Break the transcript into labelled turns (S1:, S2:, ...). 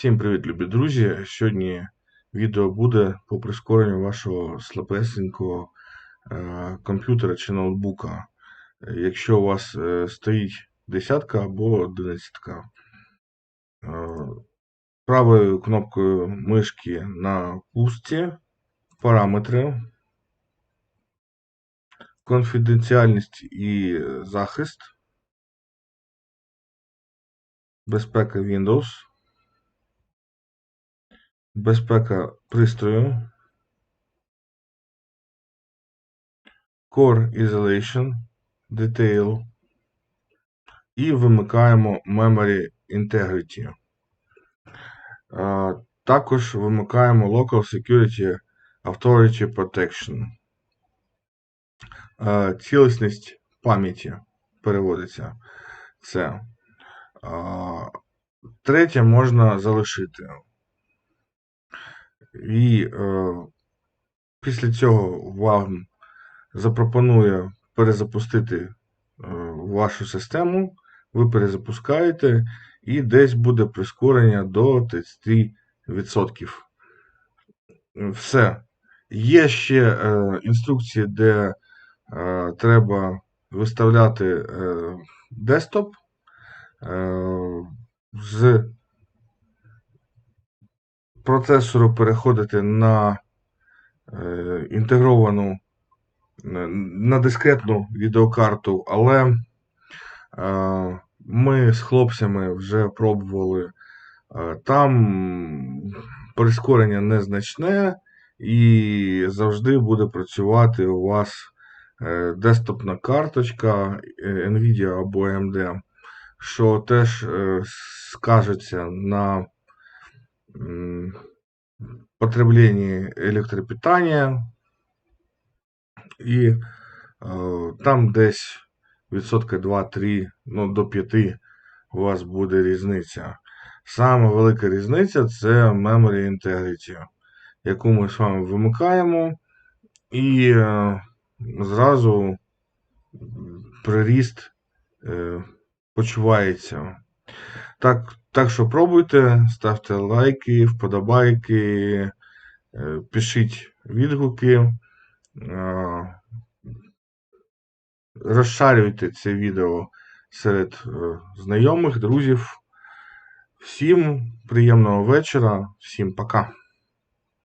S1: Всім привіт, любі друзі! Сьогодні відео буде по прискоренню вашого слабесенького е, комп'ютера чи ноутбука. Якщо у вас е, стоїть десятка або одинадцятка. Е, правою кнопкою мишки на пусті, параметри, конфіденціальність і захист, безпека Windows. Безпека пристрою, Core Isolation, Detail і вимикаємо Memory Integrity. Також вимикаємо Local Security Authority Protection. Цілісність пам'яті переводиться. Це. Третє можна залишити. І е, після цього вам запропонує перезапустити е, вашу систему, ви перезапускаєте, і десь буде прискорення до 30%. Все. Є ще е, інструкції, де е, треба виставляти е, десктоп е, з процесору переходити на е, інтегровану на дискретну відеокарту, але е, ми з хлопцями вже пробували. Е, там прискорення незначне і завжди буде працювати у вас е, десктопна карточка Nvidia або AMD, що теж е, скажеться на потреблении електропитання, і э, там десь відсотка 2-3 ну, до 5 у вас буде різниця. Саме велика різниця це Memory Integrity, яку ми з вами вимикаємо, і е, зразу приріст е, почувається. Так так що пробуйте, ставте лайки, вподобайки, пишіть відгуки, е, розшарюйте це відео серед е, знайомих, друзів. Всім приємного вечора, всім пока.